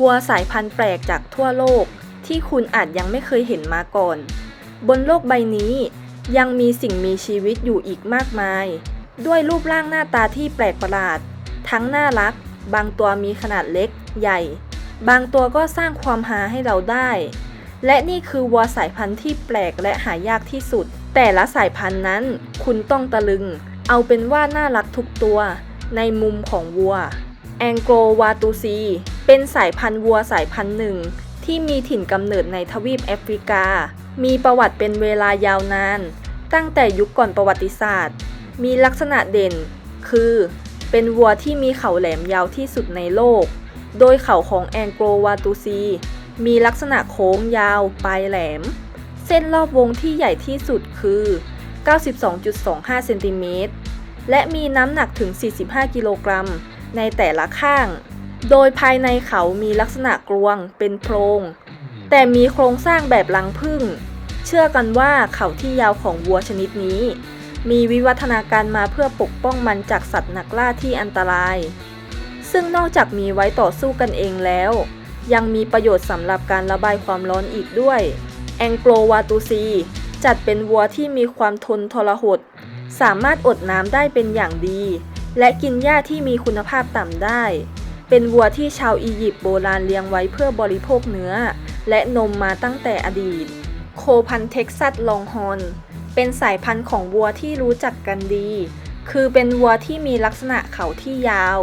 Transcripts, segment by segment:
วัวสายพันธุ์แปลกจากทั่วโลกที่คุณอาจยังไม่เคยเห็นมาก่อน บนโลกใบนี้ ยังมีสิ่งมีชีวิตอยู่อีกมากมาย ด้วยรูปร่างหน้าตาที่แปลกประหลาด ทั้งน่ารัก บางตัวมีขนาดเล็ก ใหญ่ บางตัวก็สร้างความฮาให้เราได้ และนี่คือวัวสายพันธุ์ที่แปลกและหายากที่สุด แต่ละสายพันธุ์นั้น คุณต้องตะลึง เอาเป็นว่าน่ารักทุกตัว ในมุมของวัว แองโกลวาตูซี เป็นสายพันธุ์วัวสายพันธุ์หนึ่ง ที่มีถิ่นกำเนิดในทวีปแอฟริกา มีประวัติเป็นเวลายาวนาน ตั้งแต่ยุคก่อนประวัติศาสตร์ มีลักษณะเด่น คือ เป็นวัวที่มีเขาแหลมยาวที่สุดในโลก โดยเขาของแองโกลวาตูซี มีลักษณะโค้งยาว ปลายแหลม เส้นรอบวงที่ใหญ่ที่สุดคือ 92.25 เซนติเมตร และมีน้ำหนักถึง 45 กิโลกรัม ในแต่ละข้าง โดยภายในเขามีลักษณะกรวงเป็นโพรง แต่มีโครงสร้างแบบรังผึ้ง เชื่อกันว่าเขาที่ยาวของวัวชนิดนี้ มีวิวัฒนาการมาเพื่อปกป้องมันจากสัตว์นักล่าที่อันตราย ซึ่งนอกจากมีไว้ต่อสู้กันเองแล้ว ยังมีประโยชน์สำหรับการระบายความร้อนอีกด้วย แองโกลวาตูซีจัดเป็นวัวที่มีความทนทรหด สามารถอดน้ำได้เป็นอย่างดี และกินหญ้าที่มีคุณภาพต่ำได้ เป็นวัวที่ชาวอียิปต์โบราณเลี้ยงไว้เพื่อบริโภคเนื้อ และนมมาตั้งแต่อดีต โคพันเท็กซัสลองฮอนเป็นสายพันธุ์ของวัวที่รู้จักกันดี คือเป็นวัวที่มีลักษณะเขาที่ยาว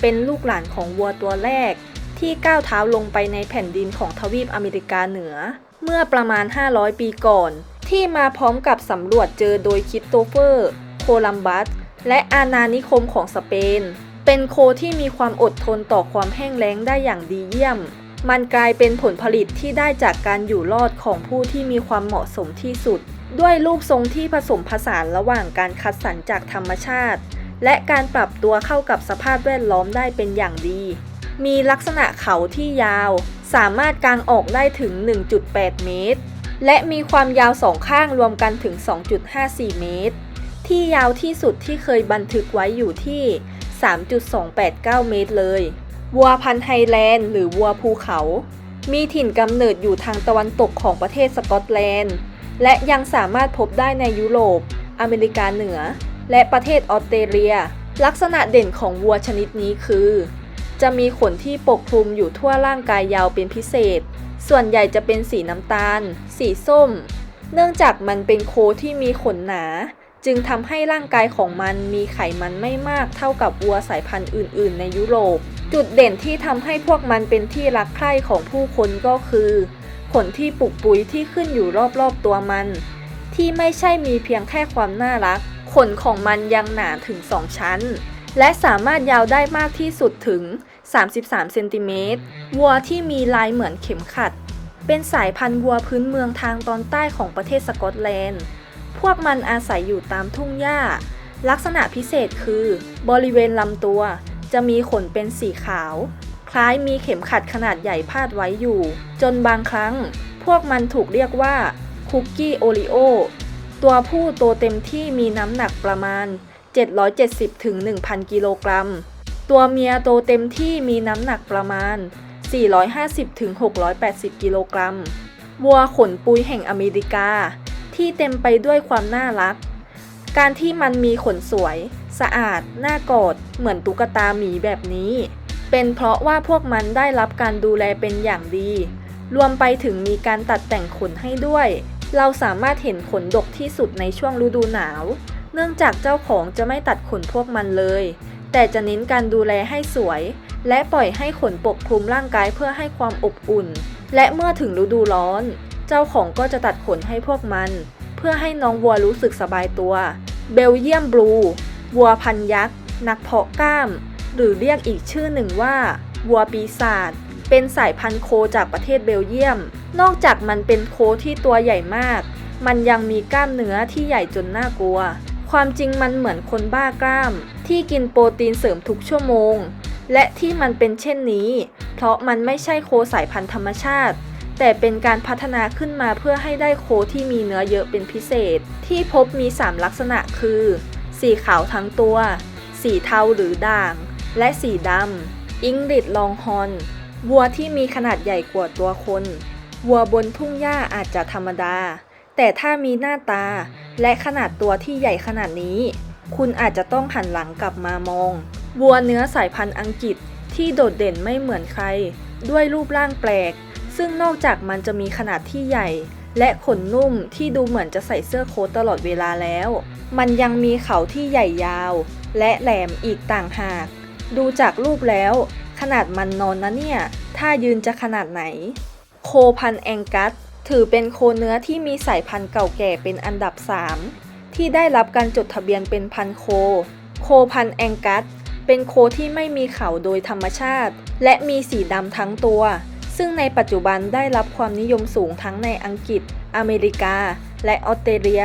เป็นลูกหลานของวัวตัวแรก ที่ก้าวเท้าลงไปในแผ่นดินของทวีปอเมริกาเหนือ เมื่อประมาณ 500 ปีก่อน ที่มาพร้อมกับสำรวจเจอโดยคริสโตเฟอร์ โคลัมบัส และอาณานิคมของสเปน เป็นโคที่มีความอดทนต่อความแห้งแล้งได้อย่างดีเยี่ยม มันกลายเป็นผลผลิตที่ได้จากการอยู่รอดของผู้ที่มีความเหมาะสมที่สุด ด้วยรูปทรงที่ผสมผสานระหว่างการคัดสรรจากธรรมชาติ และการปรับตัวเข้ากับสภาพแวดล้อมได้เป็นอย่างดี มีลักษณะเขาที่ยาว สามารถกางออกได้ถึง 1.8 เมตร และมีความยาวสองข้างรวมกันถึง 2.54 เมตร ที่ยาวที่สุดที่เคยบันทึกไว้อยู่ที่ 3.289 เมตรเลย วัวพันธุ์ไฮแลนด์หรือวัวภูเขา มีถิ่นกำเนิดอยู่ทางตะวันตกของประเทศสกอตแลนด์ และยังสามารถพบได้ในยุโรป อเมริกาเหนือ และประเทศออสเตรเลีย ลักษณะเด่นของวัวชนิดนี้คือ จะมีขนที่ปกคลุมอยู่ทั่วร่างกายยาวเป็นพิเศษ ส่วนใหญ่จะเป็นสีน้ำตาล สีส้ม เนื่องจากมันเป็นโคที่มีขนหนา จึงทำให้ร่างกายของมันมีไขมันไม่มากเท่ากับวัวสายพันธุ์อื่น ๆ ในยุโรป จุดเด่นที่ทำให้พวกมันเป็นที่รักใคร่ของผู้คนก็คือ ขนที่ปุกปุยที่ขึ้นอยู่รอบๆตัวมัน ที่ไม่ใช่มีเพียงแค่ความน่ารัก ขนของมันยังหนาถึง 2 ชั้น และสามารถยาวได้มากที่สุดถึง 33 เซนติเมตร วัวที่มีลายเหมือนเข็มขัด เป็นสายพันธุ์วัวพื้นเมืองทางตอนใต้ของประเทศสกอตแลนด์ พวกมันอาศัยอยู่ตามทุ่งหญ้า ลักษณะพิเศษคือ บริเวณลำตัว จะมีขนเป็นสีขาว คล้ายมีเข็มขัดขนาดใหญ่พาดไว้อยู่ จนบางครั้ง พวกมันถูกเรียกว่าคุกกี้โอริโอตัวผู้โตเต็มที่มีน้ำหนักประมาณ 770ถึง1,000 กิโลกรัม ตัวเมียโตเต็มที่มีน้ำหนักประมาณ 450ถึง680 กิโลกรัม วัวขนปุยแห่งอเมริกา ที่เต็มไปด้วยความน่ารัก การที่มันมีขนสวย สะอาด น่ากอด เหมือนตุ๊กตาหมีแบบนี้ เป็นเพราะว่าพวกมันได้รับการดูแลเป็นอย่างดี รวมไปถึงมีการตัดแต่งขนให้ด้วย เราสามารถเห็นขนดกที่สุดในช่วงฤดูหนาว เนื่องจากเจ้าของจะไม่ตัดขนพวกมันเลย แต่จะเน้นการดูแลให้สวย และปล่อยให้ขนปกคลุมร่างกายเพื่อให้ความอบอุ่น และเมื่อถึงฤดูร้อน เจ้าของก็จะตัดขนให้พวกมัน เพื่อให้น้องวัวรู้สึกสบายตัว เบลเยียมบลู วัวพันยักษ์ นักเพาะกล้าม หรือเรียกอีกชื่อหนึ่งว่า วัวปีศาจ เป็นสายพันธุ์โคจากประเทศเบลเยียม นอกจากมันเป็นโคที่ตัวใหญ่มาก มันยังมีกล้ามเนื้อที่ใหญ่จนน่ากลัว ความจริงมันเหมือนคนบ้ากล้าม ที่กินโปรตีนเสริมทุกชั่วโมงและที่มันเป็นเช่นนี้ เพราะมันไม่ใช่โคสายพันธุ์ธรรมชาติ แต่เป็นการพัฒนาขึ้นมาเพื่อให้ได้โคที่มีเนื้อเยอะเป็นพิเศษ ที่พบมี 3 ลักษณะคือ สีขาวทั้งตัว สีเทาหรือด่าง และสีดำอิงริดลองฮอนวัวที่มีขนาดใหญ่กว่าตัวคน วัวบนทุ่งหญ้าอาจจะธรรมดา แต่ถ้ามีหน้าตา และขนาดตัวที่ใหญ่ขนาดนี้ คุณอาจจะต้องหันหลังกลับมามอง วัวเนื้อสายพันธุ์อังกฤษที่โดดเด่นไม่เหมือนใคร ด้วยรูปร่างแปลก ซึ่งนอกจากมันจะมีขนาดที่ใหญ่ และขนนุ่มที่ดูเหมือนจะใส่เสื้อโค้ทตลอดเวลาแล้ว มันยังมีเขาที่ใหญ่ยาว และแหลมอีกต่างหาก ดูจากรูปแล้ว ขนาดมันนอนนะเนี่ย ถ้ายืนจะขนาดไหน โคพันแองกัส ถือเป็นโคเนื้อที่มีสายพันธุ์เก่าแก่เป็นอันดับ 3 ที่ได้รับการจดทะเบียนเป็นพันโค โคพันแองกัสเป็นโคที่ไม่มีเขาโดยธรรมชาติ และมีสีดำทั้งตัว ซึ่งในปัจจุบันได้รับความนิยมสูงทั้งในอังกฤษ อเมริกา และออสเตรเลีย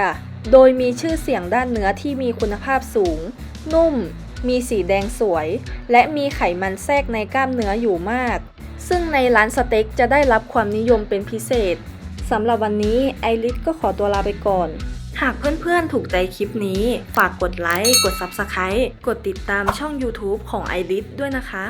โดยมีชื่อเสียงด้านเนื้อที่มีคุณภาพสูง นุ่ม มีสีแดงสวย และมีไขมันแทรกในกล้ามเนื้ออยู่มาก ซึ่งในร้านสเต็กจะได้รับความนิยมเป็นพิเศษสำหรับวันนี้ไอริสก็ขอตัวลาไปก่อนหากเพื่อนๆ ถูกใจคลิปนี้ ฝากกดไลค์ กด Subscribe กดติดตามช่อง YouTube ของไอริสด้วยนะคะ